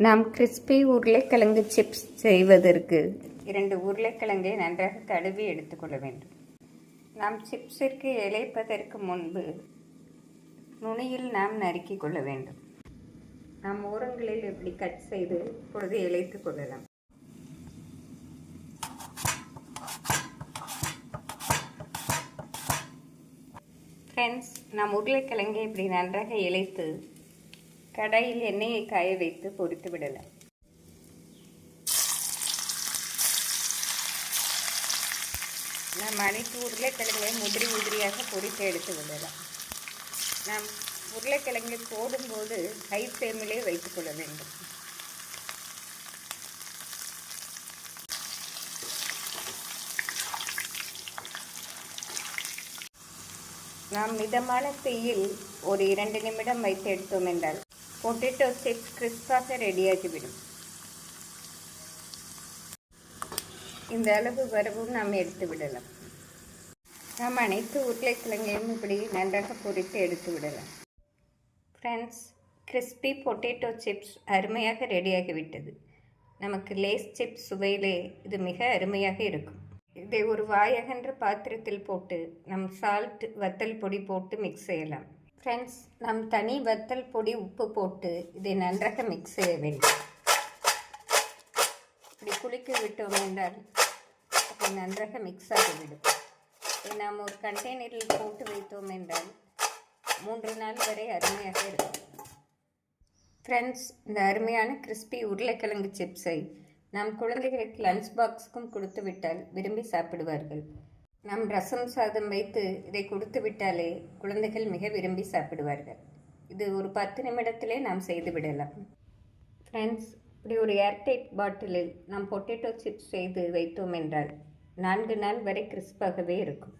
நாம் கிறிஸ்பி உருளைக்கிழங்கு சிப்ஸ் செய்வதற்கு இரண்டு உருளைக்கிழங்கை நன்றாக கழுவி எடுத்துக்கொள்ள வேண்டும். நாம் சிப்ஸிற்கு இழைப்பதற்கு முன்பு நுனியில் நாம் நறுக்கிக் கொள்ள வேண்டும். நாம் ஓரங்களில் இப்படி கட் செய்து இப்பொழுது இழைத்துக் கொள்ளலாம். ஃப்ரெண்ட்ஸ் நாம் உருளைக்கிழங்கை இப்படி நன்றாக இழைத்து கடாயில் எண்ணெயை காய வைத்து பொரித்து விடலாம் நாம் அனைத்து உருளைக்கிழங்கை முதிரி உதிரியாக பொரித்து எடுத்து விடலாம் நாம் உருளைக்கிழங்கை போடும்போது ஹை ஃப்ளேமிலே வைத்துக்கொள்ள வேண்டும் நாம் மிதமான தீயில் ஒரு இரண்டு நிமிடம் வைத்து எடுத்தோம் என்றால் பொட்டேட்டோ சிப்ஸ் கிறிஸ்பாக ரெடியாகிவிடும் இந்த அளவு வரவும் நாம் எடுத்து விடலாம். நாம் அனைத்து உருளைக்கிழங்கையும் இப்படி நன்றாக பொரித்து எடுத்து விடலாம். ஃப்ரெண்ட்ஸ் கிறிஸ்பி பொட்டேட்டோ சிப்ஸ் அருமையாக ரெடியாகிவிட்டது நமக்கு லேஸ் சிப்ஸ் சுவையிலே இது மிக அருமையாக இருக்கும். இதை ஒரு வாயகன்ற பாத்திரத்தில் போட்டு நம் சால்ட் வத்தல் பொடி போட்டு மிக்ஸ் செய்யலாம். ஃப்ரெண்ட்ஸ் நம் தனி வத்தல் பொடி உப்பு போட்டு இதை நன்றாக மிக்ஸ் செய்ய வேண்டும். இப்படி குளிக்க விட்டோம் என்றால் அது நன்றாக மிக்ஸ் ஆகிவிடும் இதை நாம் ஒரு கண்டெய்னரில் போட்டு வைத்தோம் என்றால் மூன்று நாள் வரை அருமையாக இருக்கும். ஃப்ரெண்ட்ஸ் இந்த அருமையான கிறிஸ்பி உருளைக்கிழங்கு சிப்ஸை நம் குழந்தைகளுக்கு லஞ்ச் பாக்ஸுக்கும் கொடுத்து விட்டால் விரும்பி சாப்பிடுவார்கள். நம் ரசம் சாதம் வைத்து இதை கொடுத்து விட்டாலே குழந்தைகள் மிக விரும்பி சாப்பிடுவார்கள். இது ஒரு பத்து நிமிடத்திலே நாம் செய்து விடலாம். ஃப்ரெண்ட்ஸ் இப்படி ஒரு ஏர்டைட் பாட்டிலில் நாம் பொட்டேட்டோ சிப்ஸ் செய்து வைத்தோம் என்றால் நான்கு நாள் வரை கிறிஸ்பாகவே இருக்கும்.